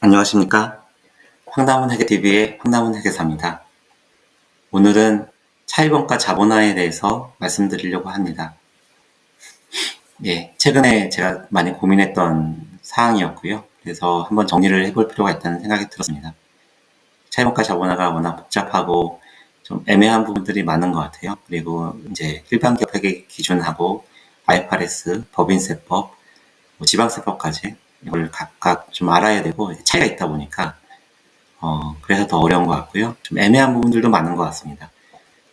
안녕하십니까? 황남훈 회계TV의 황남훈 회계사입니다. 오늘은 차입원가 자본화에 대해서 말씀드리려고 합니다. 예, 최근에 제가 많이 고민했던 사항이었고요. 그래서 한번 정리를 해볼 필요가 있다는 생각이 들었습니다. 차입원가 자본화가 워낙 복잡하고 좀 애매한 부분들이 많은 것 같아요. 그리고 이제 일반 기업 회계 기준하고 IFRS, 법인세법, 뭐 지방세법까지 이걸 각각 좀 알아야 되고 차이가 있다 보니까 어, 그래서 더 어려운 것 같고요. 좀 애매한 부분들도 많은 것 같습니다.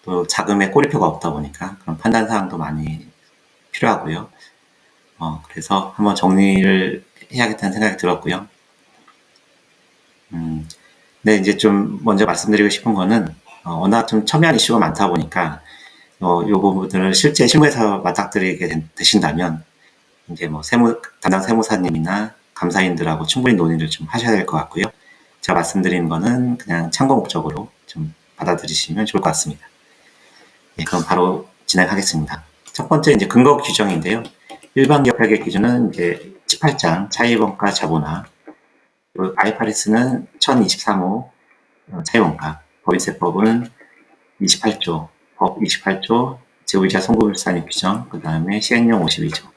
또 자금에 꼬리표가 없다 보니까 그런 판단 사항도 많이 필요하고요. 어, 그래서 한번 정리를 해야겠다는 생각이 들었고요. 음, 네, 이제 좀 먼저 말씀드리고 싶은 거는 어, 워낙 좀 첨예한 이슈가 많다 보니까 어, 요 부분들을 실제 실무에서 맞닥뜨리게 되신다면 이제 뭐 세무 담당 세무사님이나 감사인들하고 충분히 논의를 좀 하셔야 될 것 같고요. 제가 말씀드리는 거는 그냥 참고 목적으로 좀 받아들이시면 좋을 것 같습니다. 네, 그럼 바로 진행하겠습니다. 첫 번째 이제 근거 규정인데요. 일반 기업회계 기준은 이제 18장 차이원가 자본화, IFRS는 1023호 차이원가, 법인세법은 28조, 법 28조, 재무이자 송금일산입 규정, 그 다음에 시행령 52조,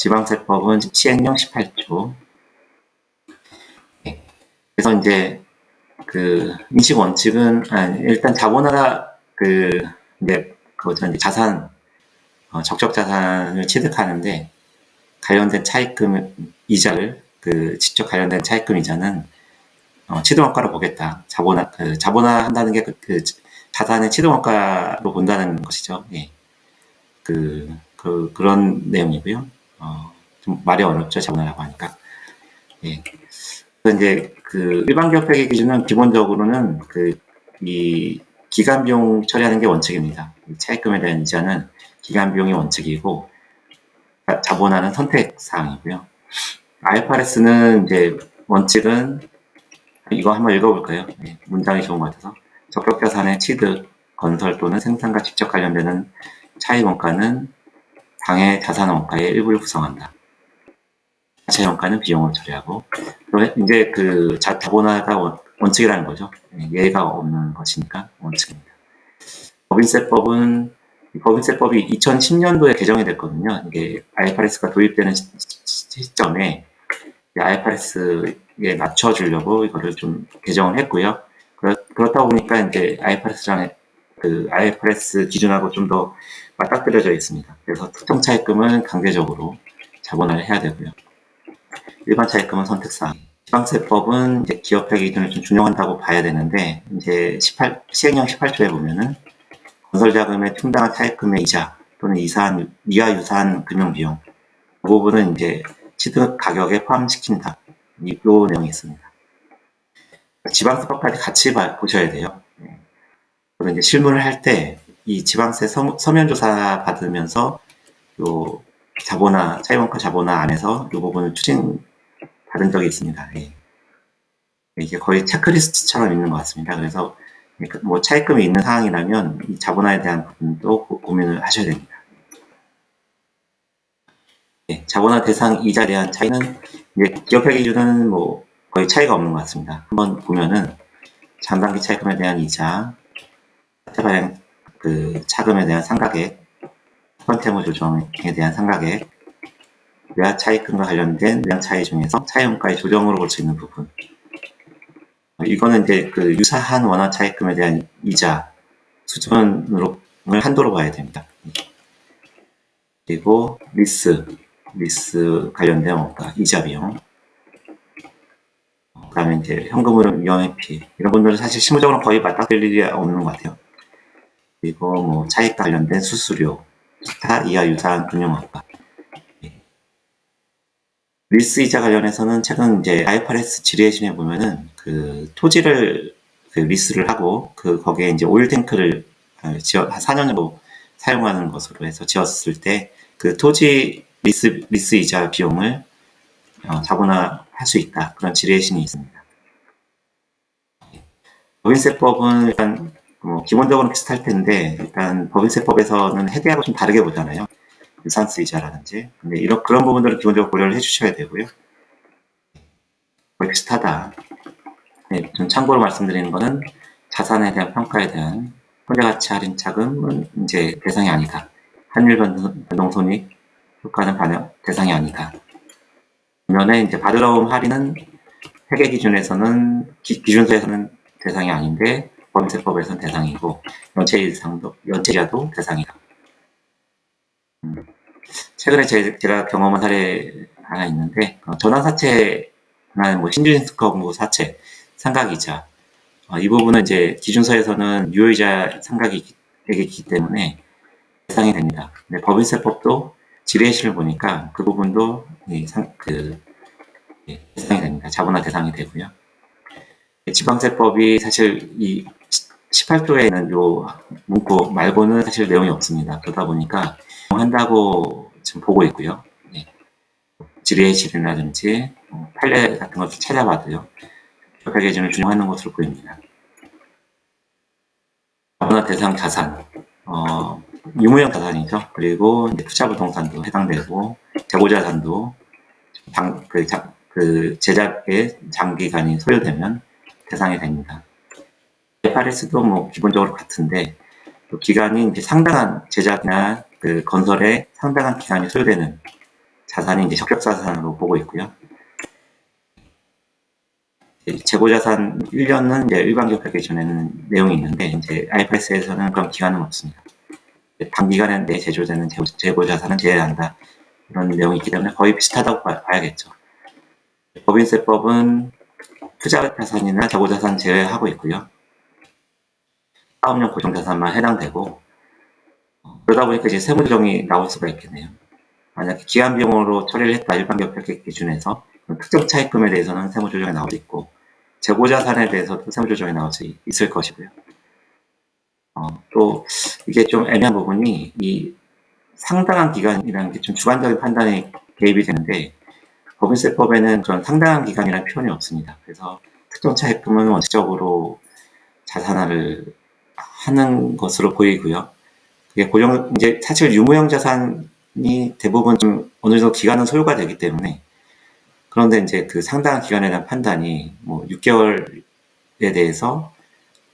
지방세법은 시행령 18조. 네. 그래서 이제 그 인식 원칙은 아, 일단 자본화가 그 이제 그거죠 이제 자산 어, 적적 자산을 취득하는데 관련된 차입금 이자를 그 직접 관련된 차입금 이자는 어, 취득원가로 보겠다. 자본화 그 자본화 한다는 게그 그 자산의 취득원가로 본다는 것이죠. 예. 그, 그 그런 내용이고요. 어, 좀 말이 어렵죠, 자본화라고 하니까. 예. 그래서 이제 그 일반 기업 회계 기준은 기본적으로는 그 이 기간 비용 처리하는 게 원칙입니다. 차입금에 대한 이자는 기간 비용이 원칙이고 자본화는 선택 사항이고요. IFRS는 이제 원칙은 이거 한번 읽어볼까요? 네, 문장이 좋은 것 같아서 적격 자산의 취득, 건설 또는 생산과 직접 관련되는 차입 원가는 당의 자산 원가의 일부를 구성한다. 자체 원가는 비용을 처리하고 이제 그 자본화가 원칙이라는 거죠. 예외가 없는 것이니까 원칙입니다. 법인세법은 법인세법이 2010년도에 개정이 됐거든요. 이게 IFRS가 도입되는 시점에 IFRS에 맞춰주려고 이거를 좀 개정을 했고요. 그렇다 보니까 이제 IFRS랑 그 IFRS 기준하고 좀 더 맞닥뜨려져 있습니다. 그래서 특정 차입금은 강제적으로 자본화를 해야 되고요. 일반 차입금은 선택사항. 지방세법은 이제 기업회 기준을 좀 준용한다고 봐야 되는데 이제 18 시행령 18조에 보면은 건설자금의 충당한 차입금의 이자 또는 이사한 이와 유사한 금융 비용 그 부분은 이제 취득 가격에 포함시킨다. 이 내용이 있습니다. 지방세법까지 같이 보셔야 돼요. 그리고 이제 실무를 할 때 이 지방세 서, 면 조사 받으면서 요 자본화 차이원가 자본화 안에서 이 부분을 추진 받은 적이 있습니다. 예. 이게 거의 체크리스트처럼 있는 것 같습니다. 그래서 뭐 차입금이 있는 상황이라면 이 자본화에 대한 부분도 고민을 하셔야 됩니다. 예, 자본화 대상 이자 대한 차이는 기업회 기준은 뭐 거의 차이가 없는 것 같습니다. 한번 보면은 장단기 차입금에 대한 이자, 차발행 그 차금에 대한 상가액, 컨테무 조정에 대한 상가액, 외화 차익금과 관련된 외화 차이 중에서 차이원가의 조정으로 볼 수 있는 부분. 이거는 이제 그 유사한 원화 차익금에 대한 이자 수준으로 한도로 봐야 됩니다. 그리고 리스, 리스 관련된 원가, 이자 비용. 그 다음에 이제 현금으로 위험회피 이런 분들은 사실 실무적으로 거의 맞닥뜨릴 일이 없는 것 같아요. 그리고 뭐 차익 관련된 수수료, 기타 이하 유사한 금융학과. 예. 리스 이자 관련해서는 최근 이제 IFRS 지뢰심에 보면은 그 토지를 그 리스를 하고 그 거기에 이제 오일 탱크를 어, 지어 한 4년 정도 사용하는 것으로 해서 지었을 때 그 토지 리스 리스 이자 비용을 어, 자본화 할 수 있다 그런 지뢰신이 있습니다. 예. 법인세법은 일단 뭐 기본적으로 비슷할 텐데 일단 법인세법에서는 해대하고 좀 다르게 보잖아요. 유산스 이자라든지 근데 이런 그런 부분들을 기본적으로 고려를 해주셔야 되고요. 거의 비슷하다. 네, 좀 참고로 말씀드리는 거는 자산에 대한 평가에 대한 혼자가치 할인 차금은 이제 대상이 아니다. 환율 변동 손익 효과는 반영 대상이 아니다. 반면에 이제 받으러 온 할인은 회계 기준에서는 기, 준서에서는 대상이 아닌데 범죄법에서는 대상이고 연체 이상도 연체자도 대상이다. 음, 최근에 제, 가 경험한 사례 하나 있는데 어, 전환사채나 뭐 신준스커브 사채 상각이자 어, 이 부분은 이제 기준서에서는 유효이자 상각이 되기 때문에 대상이 됩니다. 근데 법인세법도 지뢰실을 보니까 그 부분도 상, 그 예, 대상이 됩니다. 자본화 대상이 되고요. 지방세법이 사실 이 18조에 있는 요 문구 말고는 사실 내용이 없습니다. 그러다 보니까 한다고 지금 보고 있고요. 네. 지뢰의 질이라든지 어, 판례 같은 것을 찾아봐도요. 협회 기준을 준용하는 것으로 보입니다. 자본화 대상 자산, 어, 유무형 자산이죠. 그리고 투자 부동산도 해당되고 재고 자산도 장, 그, 자, 그 제작의 장기간이 소요되면 대상이 됩니다. FRS도 뭐 기본적으로 같은데 기간이 이제 상당한 제작이나 그 건설에 상당한 기간이 소요되는 자산이 이제 적격자산으로 보고 있고요. 재고자산 1년은 이제 일반기업회 기준에는 내용이 있는데 이제 IFRS에서는 그런 기간은 없습니다. 단기간에 내 제조되는 재고자산은 제외한다. 이런 내용이 있기 때문에 거의 비슷하다고 봐야겠죠. 법인세법은 투자자산이나 재고자산 제외하고 있고요. 사업용 고정자산만 해당되고 그러다 보니까 이제 세무조정이 나올 수가 있겠네요. 만약에 기한 비용으로 처리를 했다 일반 기업회계 기준에서 특정 차입금에 대해서는 세무조정이 나올 수 있고 재고자산에 대해서도 세무조정이 나올 수 있을 것이고요. 어, 또 이게 좀 애매한 부분이 이 상당한 기간이라는 게 좀 주관적인 판단에 개입이 되는데 법인세법에는 그런 상당한 기간이라는 표현이 없습니다. 그래서 특정 차입금은 원칙적으로 자산화를 하는 것으로 보이고요. 그게 고정 이제 사실 유무형 자산이 대부분 좀 어느 정도 기간은 소요가 되기 때문에 그런데 이제 그 상당한 기간에 대한 판단이 뭐 6개월에 대해서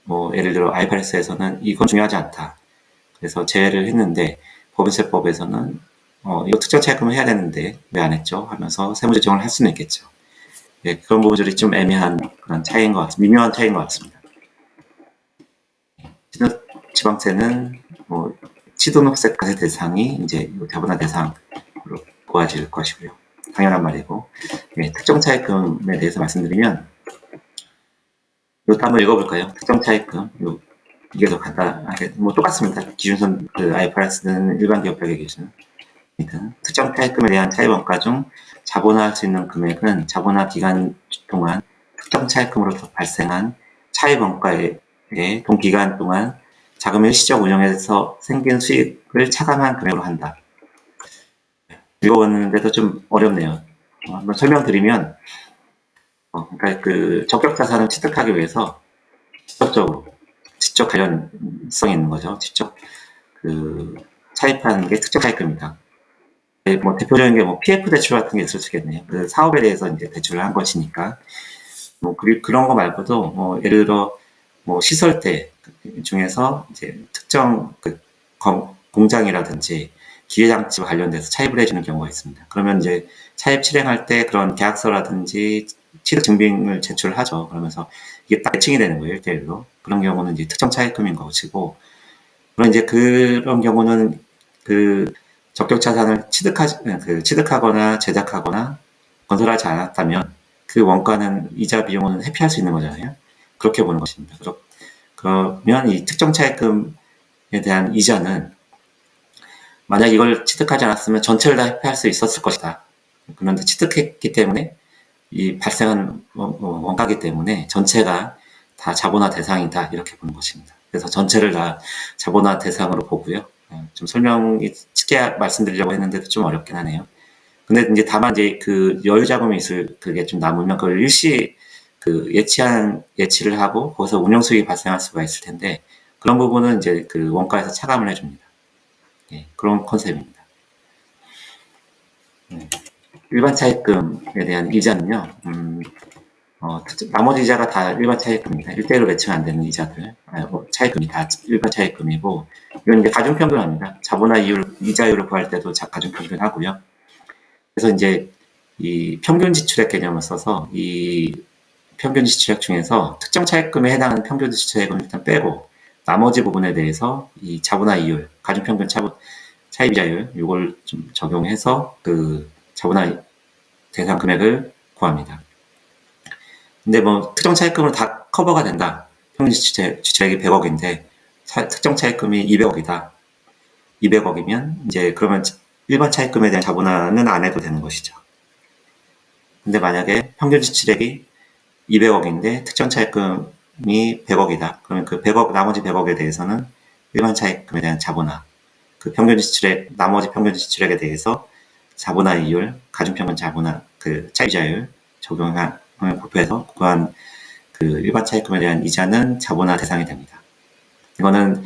뭐 예를 들어 IFRS에서는 이건 중요하지 않다. 그래서 제외를 했는데 법인세법에서는 어, 이거 특정 차입금을 해야 되는데 왜 안 했죠? 하면서 세무조정을 할 수는 있겠죠. 예, 그런 부분들이 좀 애매한 그런 차이인 것 같습니다. 미묘한 차이인 것 같습니다. 지방세는 뭐 취등록세까지 대상이 이제 자본화 대상으로 보아질 것이고요. 당연한 말이고 예, 특정 차입금에 대해서 말씀드리면 이것도 한번 읽어볼까요? 특정 차입금 요, 이게 더 간단하게 뭐 똑같습니다. 기준선 그 IFRS는 일반 기업가격 기준 특정 차입금에 대한 차입 원가 중 자본화할 수 있는 금액은 자본화 기간 동안 특정 차입금으로서 발생한 차입 원가 의 동기간 동안 자금의 일시적 운영에서 생긴 수익을 차감한 금액으로 한다. 읽어봤는데도 좀 어렵네요. 어, 한번 설명드리면, 어, 그러니까 그 적격 자산을 취득하기 위해서 직접적으로 직접 관련성이 있는 거죠. 직접 그 차입하는 게 특정 차입금입니다. 네, 뭐 대표적인 게 뭐 PF 대출 같은 게 있을 수 있겠네요. 그 사업에 대해서 이제 대출을 한 것이니까 뭐 그, 그런 거 말고도 뭐 예를 들어 뭐 시설대 중에서 이제 특정 그 공장이라든지 기회장치와 관련돼서 차입을 해주는 경우가 있습니다. 그러면 이제 차입 실행할 때 그런 계약서라든지 취득 증빙을 제출하죠. 그러면서 이게 딱 매칭이 되는 거예요, 1대1로. 그런 경우는 이제 특정 차입금인 것이고, 그런 이제 그런 경우는 그 적격 자산을 취득하지, 그 취득하거나 제작하거나 건설하지 않았다면 그 원가는 이자 비용은 회피할 수 있는 거잖아요. 그렇게 보는 것입니다. 그러면 이 특정 차입금에 대한 이자는 만약 이걸 취득하지 않았으면 전체를 다 회피할 수 있었을 것이다. 그런데 취득했기 때문에 이 발생한 원가기 때문에 전체가 다 자본화 대상이다 이렇게 보는 것입니다. 그래서 전체를 다 자본화 대상으로 보고요. 어, 좀 설명이 쉽게 말씀드리려고 했는데도 좀 어렵긴 하네요. 근데 이제 다만 이제 그 여유 자금이 있을 그게 좀 남으면 그걸 일시 그 예치한 예치를 하고 거기서 운영 수익이 발생할 수가 있을 텐데 그런 부분은 이제 그 원가에서 차감을 해줍니다. 예, 그런 컨셉입니다. 네. 일반 차입금에 대한 이자는요, 음, 어, 특- 나머지 이자가 다 일반 차익금입니다. 1대1로 매칭 안 되는 이자들, 아, 뭐 차익금이 다 일반 차익금이고, 이건 이제 가중평균합니다. 자본화 이율, 이자율을 구할 때도 자- 가중평균 하고요. 그래서 이제 이 평균 지출액 개념을 써서 이 평균 지출액 중에서 특정 차익금에 해당하는 평균 지출액은 일단 빼고, 나머지 부분에 대해서 이 자본화 이율, 가중평균 차분, 차입이자율, 이걸 좀 적용해서 그 자본화 대상 금액을 구합니다. 근데 뭐 특정 차입금으로 다 커버가 된다. 평균 지출액, 지출액이 100억인데 특정 차입금이 200억이다. 200억이면 이제 그러면 일반 차입금에 대한 자본화는 안 해도 되는 것이죠. 근데 만약에 평균 지출액이 200억인데 특정 차입금이 100억이다. 그러면 그 100억 나머지 100억에 대해서는 일반 차입금에 대한 자본화, 그 평균 지출액 나머지 평균 지출액에 대해서 자본화 이율, 가중평균 자본화 그 차이자율 적용을 곱해서 구한 그 일반 차입금에 대한 이자는 자본화 대상이 됩니다. 이거는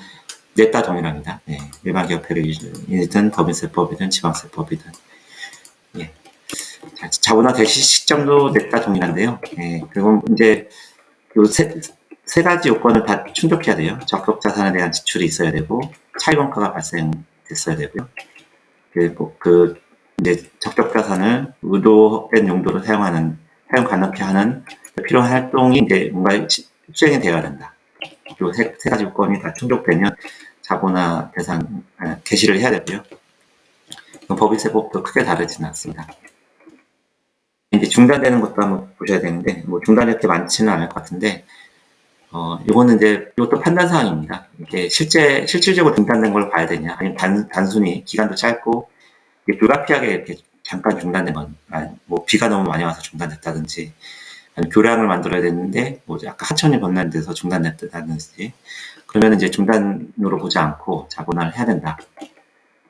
냈다 동일합니다. 예, 일반 기업회계이든 법인세법이든 지방세법이든 예. 자, 자본화 개시 시점도 냈다 동일한데요. 예, 그리고 이제 요세 세 가지 요건을 다 충족해야 돼요. 적격 자산에 대한 지출이 있어야 되고 차입원가가 발생됐어야 되고요. 그리고 그 이제 적격 자산을 의도된 용도로 사용하는 사용 가능케 하는 필요한 활동이 이제 뭔가 수행이 되어야 된다. 요 세, 세 가지 요건이 다 충족되면 자본화 대상 아, 개시를 해야 되고요. 법인세법도 크게 다르지는 않습니다. 이제 중단되는 것도 한번 보셔야 되는데 뭐 중단할 게 많지는 않을 것 같은데 어 이거는 이제 이것도 판단 사항입니다. 이게 실제 실질적으로 중단된 걸 봐야 되냐 아니면 단, 단순히 기간도 짧고 불가피하게 이렇게 잠깐 중단된 건, 뭐 비가 너무 많이 와서 중단됐다든지, 아니 교량을 만들어야 되는데, 뭐 약간 하천이 데서 중단됐다든지, 그러면 이제 중단으로 보지 않고 자본화를 해야 된다.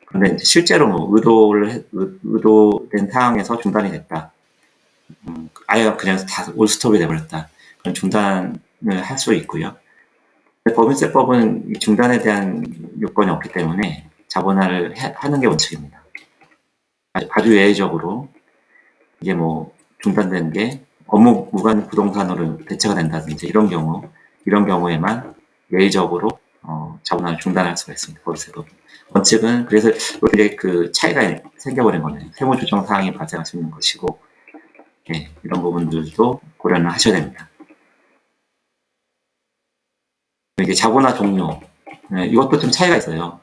그런데 실제로 뭐 의도를, 의도된 상황에서 중단이 됐다. 음, 아예 그냥 다 올스톱이 돼버렸다. 그런 중단을 할 수 있고요. 법인세법은 중단에 대한 요건이 없기 때문에 자본화를 해, 하는 게 원칙입니다. 아주 예외적으로 이게 뭐 중단되는 게 업무 무관 부동산으로 대체가 된다든지 이런 경우 이런 경우에만 예외적으로 어, 자본화를 중단할 수가 있습니다. 법세법 원칙은 그래서 이게 그 차이가 생겨버린 거네요. 세무 조정 사항이 발생할 수 있는 것이고 예, 이런 부분들도 고려는 하셔야 됩니다. 이게 자본화 종료 예, 이것도 좀 차이가 있어요.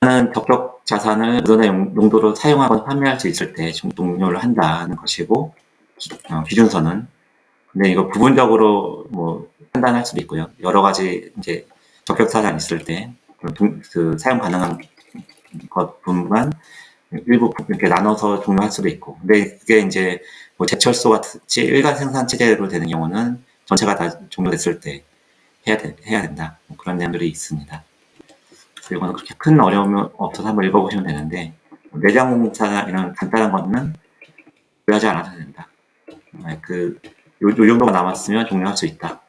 는 적격 자산을 의존의 용도로 사용하거나 판매할 수 있을 때 종료를 한다는 것이고 어, 기준서는 근데 이거 부분적으로 뭐 판단할 수도 있고요. 여러 가지 이제 적격 자산 있을 때그 사용 가능한 것분만 일부 이렇게 나눠서 종료할 수도 있고 근데 그게 이제 뭐 제철소 같이 일간 생산 체제로 되는 경우는 전체가 다 종료됐을 때 해야 돼, 해야 된다 뭐 그런 내용들이 있습니다. 이거는 그렇게 큰 어려움이 없어서 한번 읽어보시면 되는데 내장 공사나 이런 간단한 거는 구하지 않아도 된다. 네, 그, 요, 요, 정도가 남았으면 종료할 수 있다.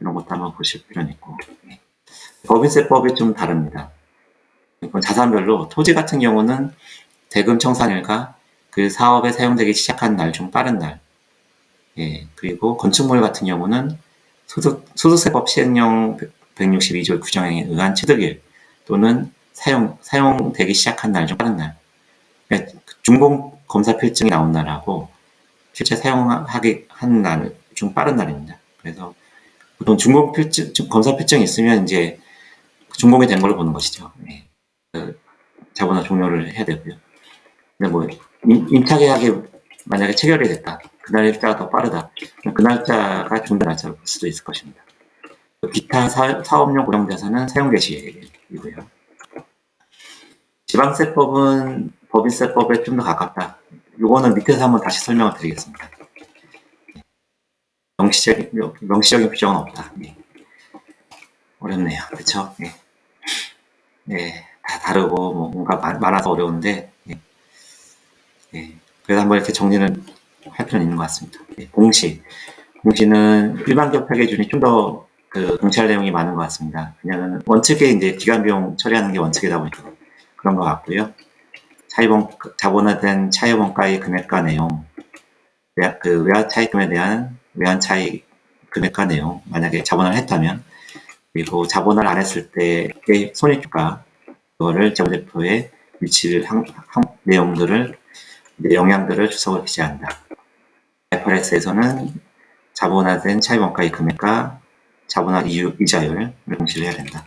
이런 것도 한번 보실 필요는 있고. 네. 법인세법이 좀 다릅니다. 자산별로 토지 같은 경우는 대금 청산일과 그 사업에 사용되기 시작한 날 중 빠른 날. 예, 그리고 건축물 같은 경우는 소득, 소득세법 시행령 162조 규정에 의한 취득일. 또는 사용, 사용되기 시작한 날 중 빠른 날. 그러니까 중공 검사 필증이 나온 날하고 실제 사용하기 한 날 중 빠른 날입니다. 그래서 보통 중공 필증, 검사 필증이 있으면 이제 중공이 된 걸로 보는 것이죠. 네. 그 자본화 종료를 해야 되고요. 근데 뭐 임차 계약이 만약에 체결이 됐다. 그날 일자가 더 빠르다. 그 날짜가 중단 날짜로 볼 수도 있을 것입니다. 기타 사, 업용 고령자산은 사용 개시이고요. 지방세법은 법인세법에 좀 더 가깝다. 이거는 밑에서 한번 다시 설명을 드리겠습니다. 명시적인, 명시적인 규정은 없다. 네. 어렵네요. 그쵸? 네. 네. 다 다르고, 뭐 뭔가 많아서 어려운데, 네. 네. 그래서 한번 이렇게 정리를 할 필요는 있는 것 같습니다. 네. 공시. 공시는 일반 기업 회계준이 좀 더 그 경찰 내용이 많은 것 같습니다. 그냥 원칙에 이제 기간 비용 처리하는 게 원칙이다 보니까 그런 것 같고요. 차입원 자본화된 차입원가의 금액과 내용 외, 그 외화 차입금에 대한 외환 차익 금액과 내용, 만약에 자본화를 했다면, 그리고 자본화를 안 했을 때의 손익주가, 그거를 재무제표에 위치를 한, 한 내용들을 영향들을 주석을 기재한다. IFRS에서는 자본화된 차입원가의 금액과 자본화 이자율을 공시를 해야 된다.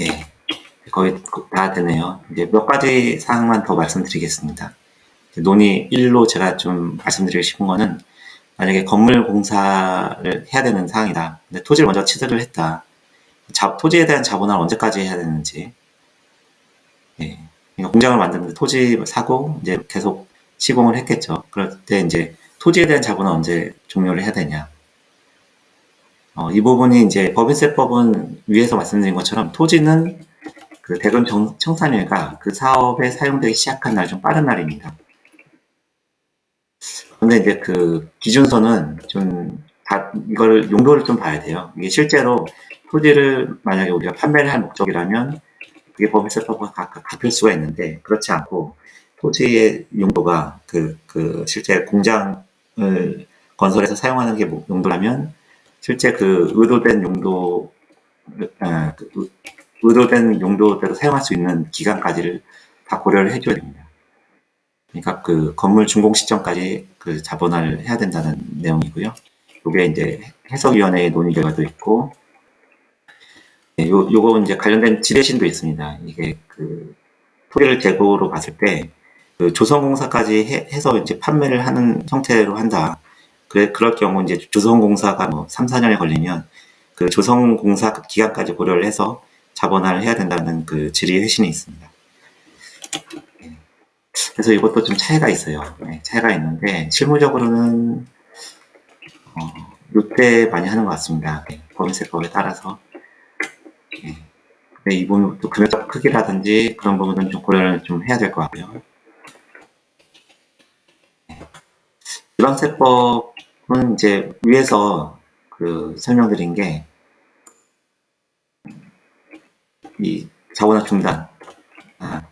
예, 거의 다 되네요. 이제 몇 가지 사항만 더 말씀드리겠습니다. 논의 1로 제가 좀 말씀드리고 싶은 거는 만약에 건물 공사를 해야 되는 상황이다. 근데 토지를 먼저 취득을 했다. 자, 토지에 대한 자본화를 언제까지 해야 되는지. 예. 공장을 만드는데 토지 사고 이제 계속 시공을 했겠죠. 그럴 때 이제 토지에 대한 자본은 언제 종료를 해야 되냐. 어, 이 부분이 이제 법인세법은 위에서 말씀드린 것처럼 토지는 그 대금 정, 청산일과 그 사업에 사용되기 시작한 날좀 빠른 날입니다. 근데 이제 그 기준서는 좀 다, 이걸 용도를 좀 봐야 돼요. 이게 실제로 토지를 만약에 우리가 판매를 할 목적이라면 그게 법인세법과 같을 수가 있는데 그렇지 않고 토지의 용도가 그, 그 실제 공장을 건설해서 사용하는 게 용도라면 실제 그 의도된 용도, 아, 그 의도된 용도대로 사용할 수 있는 기간까지를 다 고려를 해줘야 됩니다. 그러니까 그 건물 준공 시점까지 그 자본화를 해야 된다는 내용이고요. 이게 이제 해석위원회의 논의 결과도 있고, 네, 요, 요거 이제 관련된 지대신도 있습니다. 이게 그 토지를 재고로 봤을 때, 그 조선공사까지 해, 해서 이제 판매를 하는 형태로 한다. 그래, 그럴 경우 이제 조선공사가 뭐 3, 4년에 걸리면 그 조선공사 기간까지 고려를 해서 자본화를 해야 된다는 그 질의 회신이 있습니다. 네. 그래서 이것도 좀 차이가 있어요. 네, 차이가 있는데 실무적으로는 어, 요때 많이 하는 것 같습니다. 네, 법인세법에 따라서. 네. 네, 이 부분도 금액 크기라든지 그런 부분은 좀 고려를 좀 해야 될 것 같고요. 네. 지방세법은 이제 위에서 그 설명드린 게 이 자본화 중단, 아,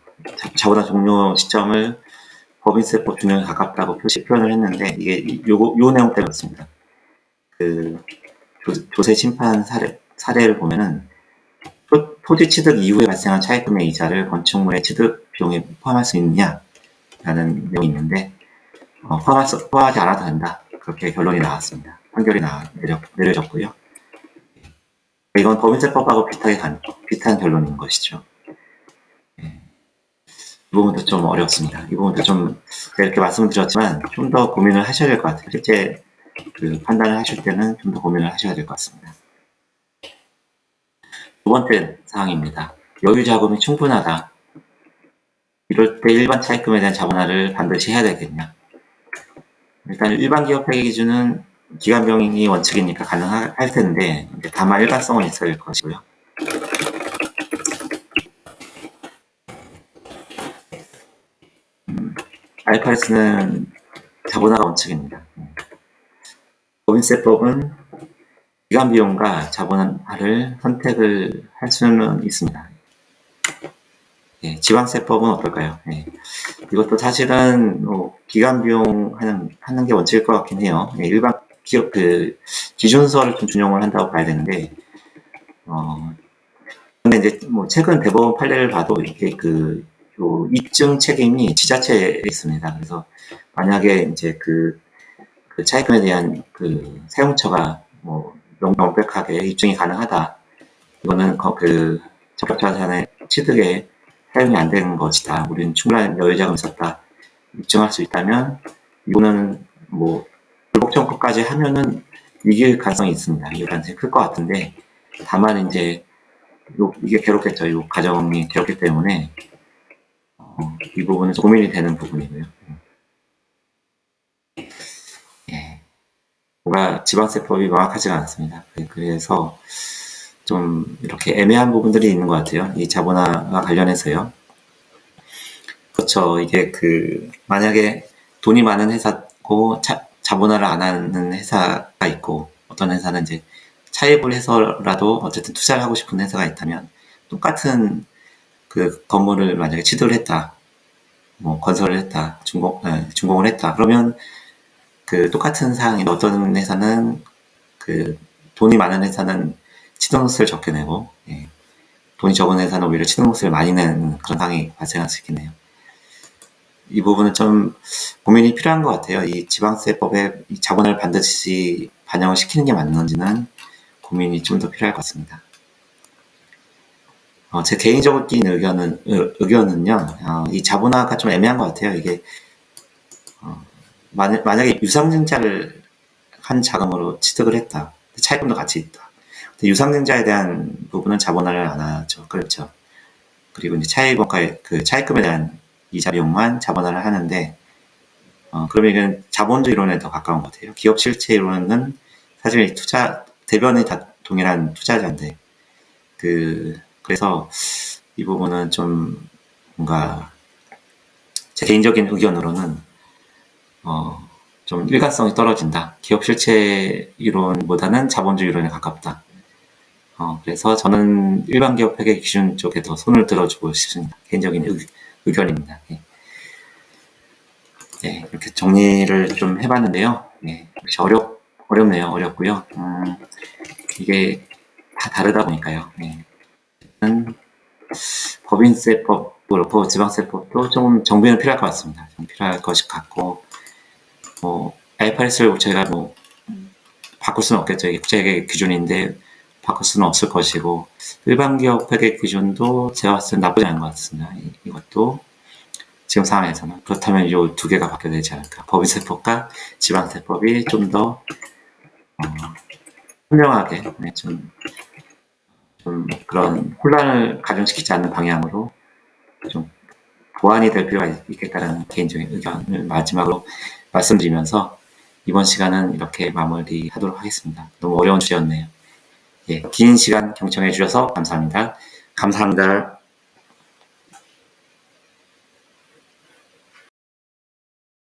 자본화 종료 시점을 법인세법 준용에 가깝다고 표시 표현을 했는데 이게 요거 요 내용 때문이었습니다. 그 조, 세 심판 사례 사례를 보면은 토, 지 취득 이후에 발생한 차입금의 이자를 건축물의 취득 비용에 포함할 수 있느냐라는 내용이 있는데 어, 포함할 수, 포함하지 않아도 된다 그렇게 결론이 나왔습니다. 판결이 나, 내려, 내려졌고요. 이건 법인세법하고 비슷하게 간, 비슷한 결론인 것이죠. 예. 이 부분도 좀 어렵습니다. 이 부분도 좀 이렇게 말씀드렸지만 좀 더 고민을 하셔야 될 것 같아요. 실제 그 판단을 하실 때는 좀 더 고민을 하셔야 될 것 같습니다. 두 번째 사항입니다. 여유 자금이 충분하다. 이럴 때 일반 차입금에 대한 자본화를 반드시 해야 되겠냐. 일단 일반 기업 회계 기준은 기간 병행이 원칙이니까 가능할 텐데 다만 일관성은 있어야 될 것이고요. 음, 알파레스는 자본화가 원칙입니다. 법인세법은 기간 비용과 자본화를 선택을 할 수는 있습니다. 예, 지방세법은 어떨까요? 예, 이것도 사실은 뭐 기간 비용 하는, 하는 게 원칙일 것 같긴 해요. 예, 일반 기업 그 기준서를 좀 준용을 한다고 봐야 되는데 어 근데 이제 뭐 최근 대법원 판례를 봐도 이렇게 그 입증 책임이 지자체에 있습니다. 그래서 만약에 이제 그, 그 차입금에 대한 그 사용처가 뭐 명백하게 입증이 가능하다. 이거는 그 적격자산의 취득에 사용이 안 되는 것이다. 우리는 충분한 여유자금이 있었다. 입증할 수 있다면 이거는 뭐 불복 청구까지 하면은 이길 가능성이 있습니다. 이길 가능성이 클 것 같은데 다만 이제 요, 이게 괴롭겠죠. 이 과정이 괴롭기 때문에 어, 이 부분은 고민이 되는 부분이고요. 뭔가 지방세법이 명확하지가 않습니다. 그래서 좀 이렇게 애매한 부분들이 있는 것 같아요. 이 자본화와 관련해서요. 그렇죠. 이게 그 만약에 돈이 많은 회사고 차, 자본화를 안 하는 회사가 있고 어떤 회사는 이제 차입을 해서라도 어쨌든 투자를 하고 싶은 회사가 있다면 똑같은 그 건물을 만약에 취득을 했다. 뭐 건설을 했다, 준공, 에, 준공을 했다. 그러면 그 똑같은 사항이 어떤 회사는 그 돈이 많은 회사는 치동스를 적게 내고 예, 돈이 적은 회사는 오히려 치동스를 많이 내는 그런 상황이 발생할 수 있겠네요. 이 부분은 좀 고민이 필요한 것 같아요. 이 지방세법에 이 자본을 반드시 반영을 시키는 게 맞는지는 고민이 좀 더 필요할 것 같습니다. 어, 제 개인적인 의견은, 의, 의견은요, 어, 이 자본화가 좀 애매한 것 같아요. 이게, 어, 만약, 만약에 유상증자를 한 자금으로 취득을 했다. 차입금도 같이 있다. 유상증자에 대한 부분은 자본화를 안 하죠. 그렇죠. 그리고 이제 차입원가의 그 차입금에 대한 이자 비용만 자본화를 하는데, 어, 그러면 이건 자본주의 이론에 더 가까운 것 같아요. 기업 실체 이론은 사실 투자, 대변이 다 동일한 투자자인데, 그, 그래서 이 부분은 좀 뭔가 제 개인적인 의견으로는 어, 좀 일관성이 떨어진다. 기업 실체 이론보다는 자본주의 이론에 가깝다. 어, 그래서 저는 일반 기업 회계 기준 쪽에 더 손을 들어주고 싶습니다. 개인적인 의, 의견입니다. 예. 네, 이렇게 정리를 좀 해봤는데요. 네, 역시 어렵, 어렵네요. 어렵고요. 음, 이게 다 다르다 보니까요. 네. 는 법인세법 그렇고 지방세법도 좀 정비는 필요할 것 같습니다. 좀 필요할 것 같고 뭐 IFRS를 저희가 뭐 바꿀 수는 없겠죠. 국제회계 기준인데 바꿀 수는 없을 것이고 일반 기업 회계 기준도 제가 봤을 때 나쁘지 않은 것 같습니다. 이, 것도 지금 상황에서는 그렇다면 이 두 개가 바뀌어야 되지 않을까. 법인세법과 지방세법이 좀더 어, 현명하게 네, 좀, 좀 그런 혼란을 가중시키지 않는 방향으로 좀 보완이 될 필요가 있겠다는 개인적인 의견을 마지막으로 말씀드리면서 이번 시간은 이렇게 마무리하도록 하겠습니다. 너무 어려운 주제였네요. 예, 긴 시간 경청해 주셔서 감사합니다. 감사합니다.